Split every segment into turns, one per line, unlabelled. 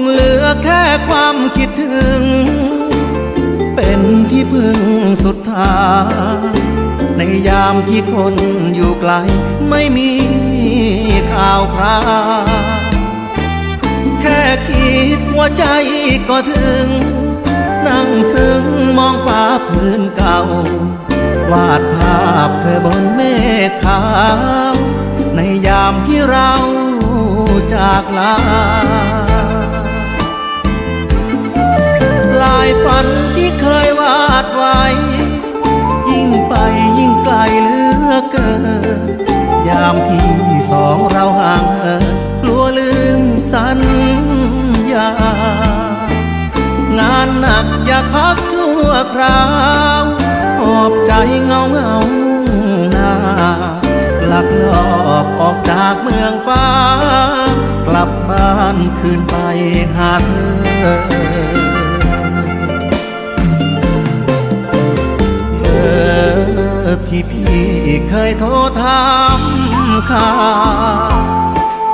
งเหลือแค่ความคิดถึง เป็นที่พึ่งสุดท้าย ในยามที่คนอยู่ไกล ไม่มีข่าวคราวแค่คิดหัวใจก็ถึง นั่งซึ้งมองฟ้าพื้นเก่า วาดภาพเธอบนเมฆขาวในยามที่เราจากลา ไปยิ่งไกลเหลือเกิน ยามที่สองเราห่างเหินกลัวลืมสัญญา งานหนักอยากพักชั่วคราวหอบใจเงาเงาหน้าหลักลอบออกจากเมืองฟ้า กลับบ้านคืนไปหาเธอ ที่พี่เคยโทรถามข่าว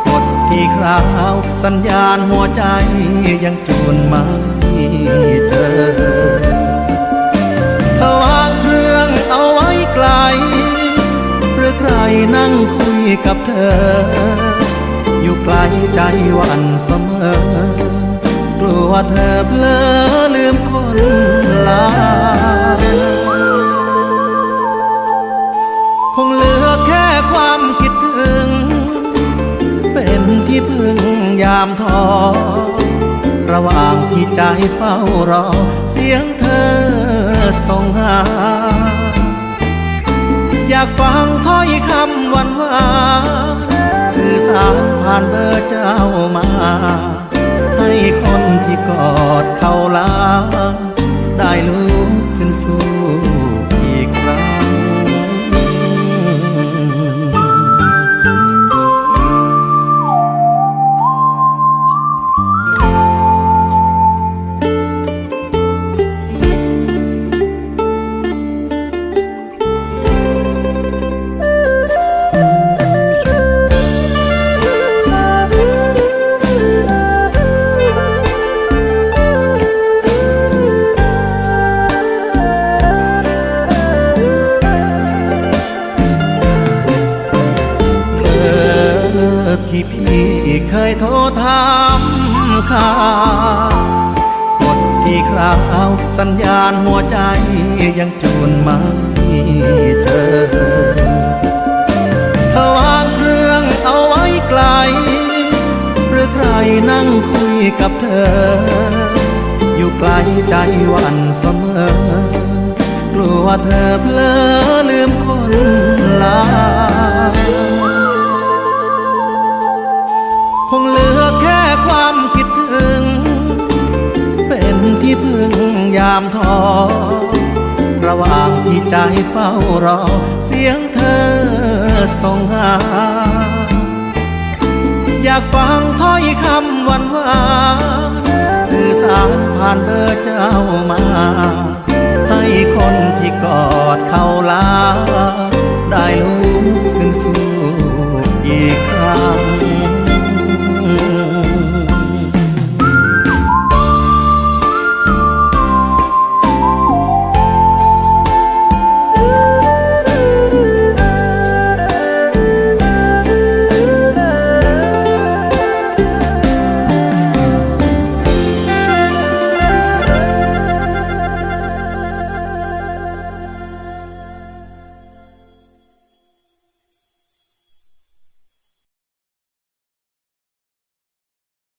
กดที่คราวสัญญาณหัวใจยังจูนไม่เจอถ้าวางเครื่องเอาไว้ไกล หรือใครนั่งคุยกับเธอ อยู่ไกลใจวันเสมอ กลัวเธอเพลอลืมคนลา งยามท้อระหว่างที่ใจเฝ้ารอ เสียงเธอส่งหา อยากฟังถ้อยคำหวานหวานสื่อสารผ่านเบอร์เจ้ามา ให้คนที่าวสัญญาณหัวใจยังจูนไม่เจอถ้าวางเครื่องเอาไว้ไกล หรือใครนั่งคุยกับเธอ อยู่ไกลใจวันเสมอ กลัวเธอเพลอลืมคนลาคงเหลือแค่ความคิดถึงเป็น ที่พึ่งยามท้อระหว่างที่ใจเฝ้ารอ เสียงเธอส่งหา อยากฟังถ้อยคำหวานหวานสื่อสารผ่านเบอเจ้ามา ให้คนที่กอดเขาลา ได้ลุ